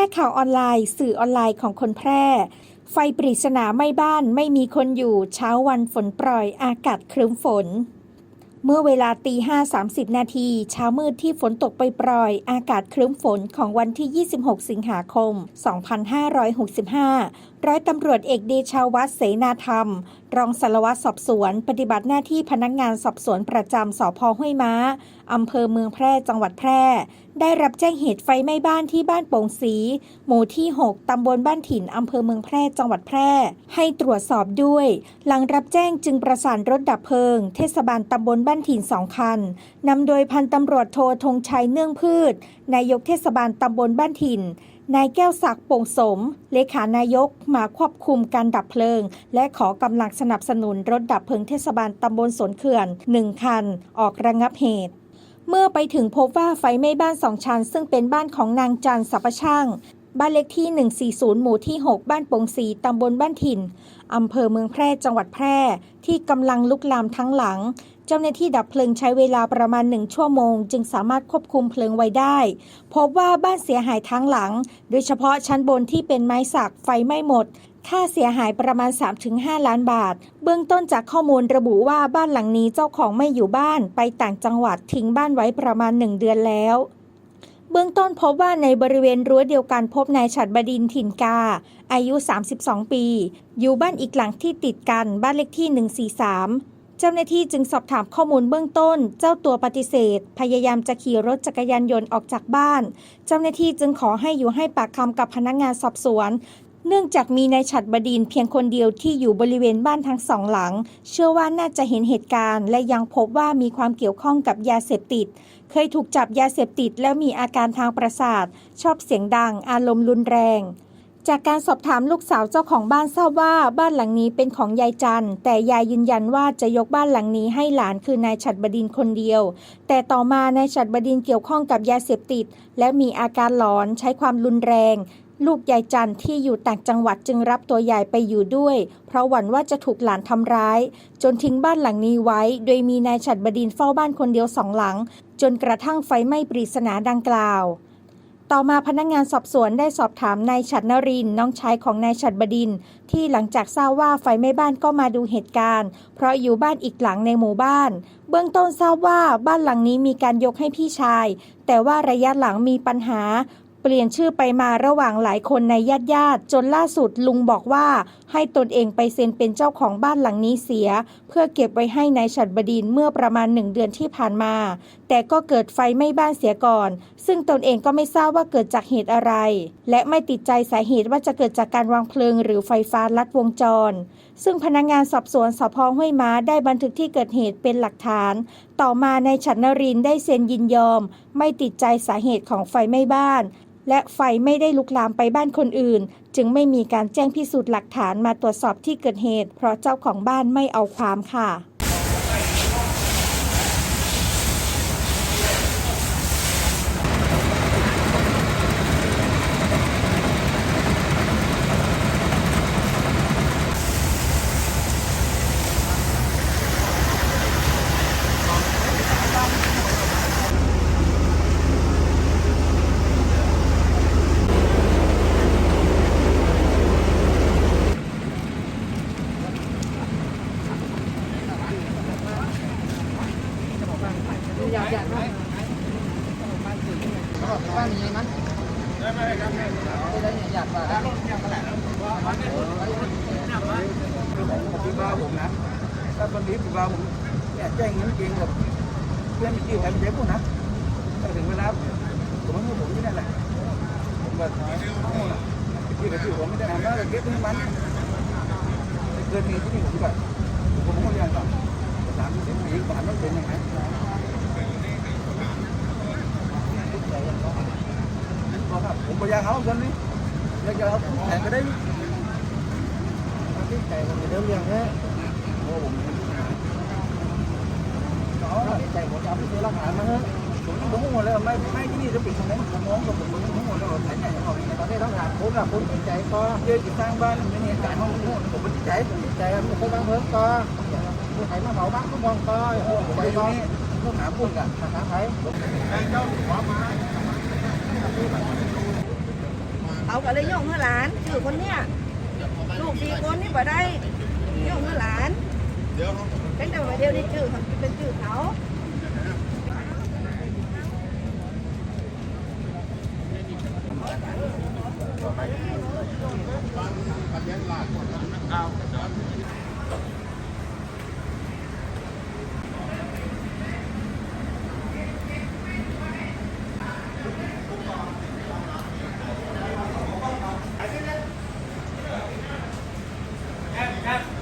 ร่ข่าวออนไลน์ สื่อออนไลน์ของคนแพร่ ไฟปริศนาไม้บ้านไม่มีคนอยู่เช้าวันฝนปล่อยอากาศครึ้มฝน เมื่อเวลาตีห้าสามสิบนาทีเช้ามืดที่ฝนตกไปปล่อย อากาศครึ้มฝนของวันที่ 26 สิงหาคม 2565 ร้อยตำรวจเอกเดชาวัฒเสนาธรรม รองสารวัตรสอบสวน ปฏิบัติหน้าที่พนักงานสอบสวนประจำสพห้วยม้าอำเภอเมืองแพร่จังหวัดแพร่ ได้รับแจ้งเหตุไฟไหม้บ้านที่บ้านโป่งศรีหมู่ที่ 6 ตำบลบ้านถิ่น อำเภอเมืองแพร่ จังหวัดแพร่ ให้ตรวจสอบด้วย หลังรับแจ้งจึงประสานรถดับเพลิง เทศบาลตำบลบ้านถิ่นสองคัน นำโดยพันตำรวจโทธงชัยเนื่องพืช นายกเทศบาลตำบลบ้านถิ่น นายแก้วศักดิ์โป่งสม เลขานายกมาควบคุมการดับเพลิง และขอกำลังสนับสนุนรถดับเพลิงเทศบาลตำบลสวนเขื่อนหนึ่งคัน ออกระงับเหตุ เมื่อไปถึงพบว่าไฟไหม้บ้านสองชั้น ซึ่งเป็นบ้านของนางจันสัพช่าง บ้านเลขที่ 140 หมู่ที่ 6 บ้านโป่งศรีตำบลบ้านถิ่น อำเภอเมืองแพร่จังหวัดแพร่ ที่กำลังลุกลามทั้งหลัง เจ้าหน้าที่ดับเพลิงใช้เวลาประมาณหนึ่งชั่วโมง จึงสามารถควบคุมเพลิงไว้ได้ พบว่าบ้านเสียหายทั้งหลัง โดยเฉพาะชั้นบนที่เป็นไม้สักไฟไหม้หมด ค่าเสียหายประมาณ 3-5 ล้านบาท เบื้องต้นจากข้อมูลระบุว่าบ้านหลังนี้เจ้าของไม่อยู่บ้านไปต่างจังหวัดทิ้งบ้านไว้ประมาณ 1 เดือนแล้ว เบื้องต้นพบว่าในบริเวณรั้วเดียวกันพบนายฉัดบดินถิ่นกา อายุ 32 ปี อยู่บ้านอีกหลังที่ติดกันบ้านเลขที่ 143เจ้าหน้าที่จึงสอบถามข้อมูลเบื้องต้น เจ้าตัวปฏิเสธ พยายามจะขี่รถจักรยานยนต์ออกจากบ้าน เจ้าหน้าที่จึงขอให้อยู่ให้ปากคำกับพนักงานสอบสวน เนื่องจากมีนายฉัดบดินเพียงคนเดียวที่อยู่บริเวณบ้านทั้งสองหลัง เชื่อว่าน่าจะเห็นเหตุการณ์ และยังพบว่ามีความเกี่ยวข้องกับยาเสพติด เคยถูกจับยาเสพติด แล้วมีอาการทางประสาท ชอบเสียงดัง อารมณ์รุนแรง จากการสอบถามลูกสาวเจ้าของบ้านทราบว่าบ้านหลังนี้เป็นของยายจันแต่ยายยืนยันว่าจะยกบ้านหลังนี้ให้หลานคือนายฉัดบดินคนเดียว แต่ต่อมานายฉัดบดินเกี่ยวข้องกับยาเสพติด และมีอาการหลอนใช้ความรุนแรง ลูกยายจันที่อยู่ต่างจังหวัดจึงรับตัวยายไปอยู่ด้วย เพราะหวั่นว่าจะถูกหลานทำร้าย จนทิ้งบ้านหลังนี้ไว้ โดยมีนายฉัดบดินเฝ้าบ้านคนเดียวสองหลัง จนกระทั่งไฟไหม้ปริศนาดังกล่าว ต่อมาพนักงานสอบสวนได้สอบถามนายฉัดนรินน้องชายของนายฉัดบดิน ที่หลังจากทราบว่าไฟไหม้บ้านก็มาดูเหตุการณ์ เพราะอยู่บ้านอีกหลังในหมู่บ้าน เบื้องต้นทราบว่าบ้านหลังนี้มีการยกให้พี่ชาย แต่ว่าระยะหลังมีปัญหา เปลี่ยนชื่อไปมาระหว่างหลายคนในญาติญาติๆจนล่าสุดลุงบอกว่า ให้ตนเองไปเซ็นเป็นเจ้าของบ้านหลังนี้เสีย เพื่อเก็บไว้ให้ในายฉัดบดินเมื่อประมาณหนึ่งเดือนที่ผ่านมา แต่ก็เกิดไฟไหม้บ้านเสียก่อน ซึ่งตนเองก็ไม่ทราบว่าเกิดจากเหตุอะไร และไม่ติดใจสาเหตุว่าจะเกิดจากการวางเพลิงหรือไฟฟ้าลัดวงจร ซึ่งพนักงานสอบสวนสพห้วยม้าได้บันทึกที่เกิดเหตุเป็นหลักฐาน ต่อมาในายฉัดนรินได้เซ็นยินยอม ไม่ติดใจสาเหตุของไฟไหม้บ้าน และไฟไม่ได้ลุกลามไปบ้านคนอื่น จึงไม่มีการแจ้งพิสูจน์หลักฐานมาตรวจสอบที่เกิดเหตุ เพราะเจ้าของบ้านไม่เอาความค่ะ บ้านนี้มั้ยได้ไหมครับได้เนี่ยอยากว่าพี่บ้าผมนะถ้าวันนี้พี่บ้าผมเนี่ยแจ้งเงินจริงกับเพื่อนที่แถมเจ๊พวกนะถ้าถึงเวลาผมต้องผมที่นั่นแหละผมแบบที่กับที่ผมไม่ได้ทำแล้วเก็บให้มันเกิดเหตุที่นี่ผมแบบผมก็ยังแบบสามสิบปีผ่านมาเป็นยังไงผมพยายามเอาคนนี้อยากจะเอาแข่งก็ได้ที่แข่งมันเดี๋ยวเรื่องนี้โอ้ผมใจผมจะเอาไปซื้อรักษามาเถอะผมผมหมดเลยไม่ไม่ที่นี่จะปิดตรงนั้นผมมองกับผมผมหมดเลยแข่งไง ถามผมกับคุณใจก็เยอะจิตสร้างบ้านไม่เนี่ยการห้องผมเป็นใจผมใจผมเคยบ้างเพิ่มก็ผู้ใครมาเผาบ้านก็มองก็ผมไปก็ต้องหาพุ่นกันหาใคร เจ้าหัวมาเขาก็เลยโยงเมื่อหลานชื่อคนเนี้ยลูกสี่คนนี่บ่ได้โยงเมื่อหลานเป็นแต่ว่าเดียวนี้ชื่อเขาเป็นชื่อเขาเครับ